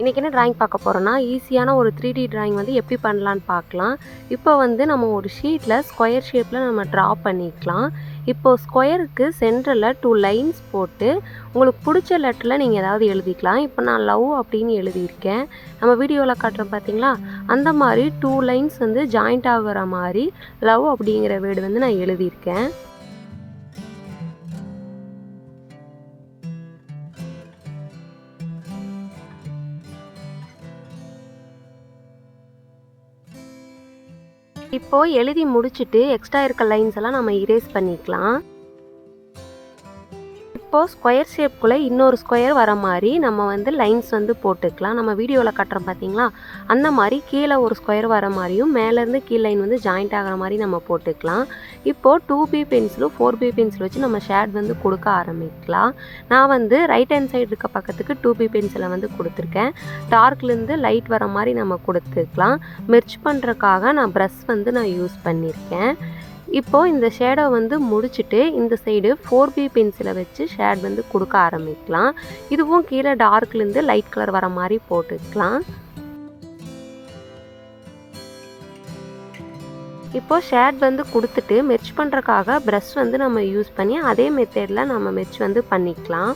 இன்றைக்கி என்ன ட்ராயிங் பார்க்க போகிறோன்னா ஈஸியான ஒரு த்ரீ டி ட்ராயிங் வந்து எப்படி பண்ணலான்னு பார்க்கலாம். இப்போ வந்து நம்ம ஒரு ஷீட்டில் ஸ்கொயர் ஷேப்பில் நம்ம ட்ரா பண்ணிக்கலாம். இப்போது ஸ்கொயருக்கு சென்டரில் டூ லைன்ஸ் போட்டு உங்களுக்கு பிடிச்ச லெட்டரில் நீங்கள் ஏதாவது எழுதிக்கலாம். இப்போ நான் லவ் அப்படின்னு எழுதியிருக்கேன். நம்ம வீடியோவில் காட்டுறோம் பார்த்தீங்களா அந்த மாதிரி டூ லைன்ஸ் வந்து ஜாயிண்ட் ஆகிற மாதிரி லவ் அப்படிங்கிற வேர்டு வந்து நான் எழுதியிருக்கேன். இப்போ எழுதி முடிச்சுட்டு எக்ஸ்ட்ரா இருக்க லைன்ஸ் எல்லாம் நம்ம இரேஸ் பண்ணிக்கலாம். இப்போ ஸ்கொயர் ஷேப்குள்ளே இன்னொரு ஸ்கொயர் வர மாதிரி நம்ம வந்து லைன்ஸ் வந்து போட்டுக்கலாம். நம்ம வீடியோவில் கட்டுறோம் பார்த்தீங்களா அந்த மாதிரி கீழே ஒரு ஸ்கொயர் வர மாதிரியும் மேலேருந்து கீழ் லைன் வந்து ஜாயிண்ட் ஆகிற மாதிரி நம்ம போட்டுக்கலாம். இப்போது டூ பி பென்சிலும் ஃபோர் பி பென்சில் வச்சு நம்ம ஷேட் வந்து கொடுக்க ஆரம்பிக்கலாம். நான் வந்து ரைட் ஹேண்ட் சைடு இருக்க பக்கத்துக்கு டூ பி பென்சிலை வந்து கொடுத்துருக்கேன். டார்க்லேருந்து லைட் வர மாதிரி நம்ம கொடுத்துக்கலாம். மெர்ச் பண்ணுறக்காக நான் ப்ரஷ் வந்து நான் யூஸ் பண்ணியிருக்கேன் இப்போது இந்த ஷேடோ வந்து முடிச்சுட்டு இந்த சைடு ஃபோர் பி பென்சிலை வச்சு ஷேட் வந்து கொடுக்க ஆரம்பிக்கலாம். இதுவும் கீழே டார்க்லேருந்து லைட் கலர் வர மாதிரி போட்டுக்கலாம். இப்போது ஷேட் வந்து கொடுத்துட்டு மெர்ச் பண்ணுறக்காக ப்ரஷ் வந்து நம்ம யூஸ் பண்ணி அதே மெத்தேடில் நம்ம மெர்ச் வந்து பண்ணிக்கலாம்.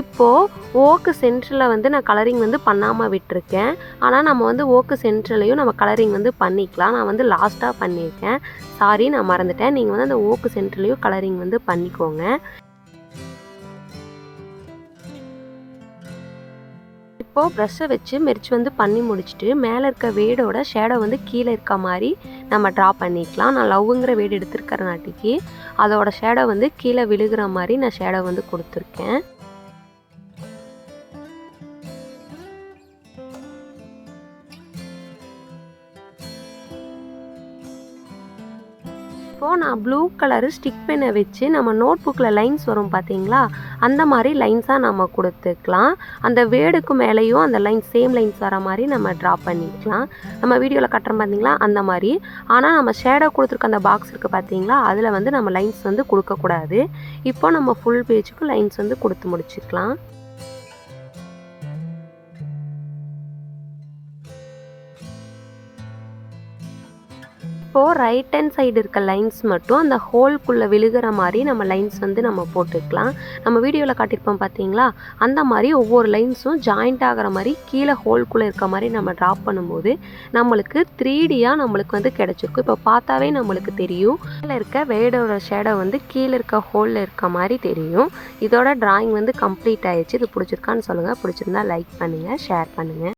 இப்போது ஓக்கு சென்டரில் வந்து நான் கலரிங் வந்து பண்ணாமல் விட்டுருக்கேன். ஆனால் நம்ம வந்து ஓக்கு சென்டர்லையும் நம்ம கலரிங் வந்து பண்ணிக்கலாம். நான் வந்து லாஸ்ட்டாக பண்ணியிருக்கேன். சாரி நான் மறந்துட்டேன். நீங்கள் வந்து அந்த ஓக்கு சென்டர்லேயும் கலரிங் வந்து பண்ணிக்கோங்க. இப்போது ப்ரஷ்ஷை வச்சு மெரிச்சு வந்து பண்ணி முடிச்சுட்டு மேலே இருக்க வேடோட ஷேடோ வந்து கீழே இருக்க மாதிரி நம்ம ட்ரா பண்ணிக்கலாம். நான் லவ்ங்கிற வேடு எடுத்திருக்கிறனாட்டிக்கு அதோட ஷேடோ வந்து கீழே விழுகிற மாதிரி நான் ஷேடோ வந்து கொடுத்துருக்கேன். இப்போது நான் ப்ளூ கலரு ஸ்டிக் பெண்ணை வச்சு நம்ம நோட் புக்கில் லைன்ஸ் வரும் பார்த்தீங்களா அந்த மாதிரி லைன்ஸாக நம்ம கொடுத்துக்கலாம். அந்த வேர்டுக்கு மேலேயும் அந்த லைன்ஸ் சேம் லைன்ஸ் வர மாதிரி நம்ம ட்ரா பண்ணிக்கலாம். நம்ம வீடியோவில் கட்டுறோம் பார்த்தீங்களா அந்த மாதிரி. ஆனால் நம்ம ஷேடோ கொடுத்துருக்க அந்த பாக்ஸ் இருக்குது பார்த்தீங்களா அதில் வந்து நம்ம லைன்ஸ் வந்து கொடுக்கக்கூடாது. இப்போ நம்ம ஃபுல் பேஜுக்கு லைன்ஸ் வந்து கொடுத்து முடிச்சுக்கலாம். இப்போது ரைட் ஹேண்ட் சைடு இருக்க லைன்ஸ் மட்டும் அந்த ஹோல்குள்ளே விழுகிற மாதிரி நம்ம லைன்ஸ் வந்து நம்ம போட்டுக்கலாம். நம்ம வீடியோவில் காட்டியிருப்போம் பார்த்தீங்களா? அந்த மாதிரி ஒவ்வொரு லைன்ஸும் ஜாயிண்ட் ஆகிற மாதிரி கீழே ஹோல்குள்ளே இருக்க மாதிரி நம்ம ட்ராப் பண்ணும்போது நம்மளுக்கு த்ரீடியாக நம்மளுக்கு வந்து கிடச்சிருக்கும். இப்போ பார்த்தாவே நம்மளுக்கு தெரியும். கீழே இருக்க வேடோட ஷேடோ வந்து கீழே இருக்க ஹோலில் இருக்க மாதிரி தெரியும். இதோட ட்ராயிங் வந்து கம்ப்ளீட் ஆயிடுச்சு. இது பிடிச்சிருக்கான்னு சொல்லுங்கள் பிடிச்சிருந்தா லைக் பண்ணுங்கள் ஷேர் பண்ணுங்கள்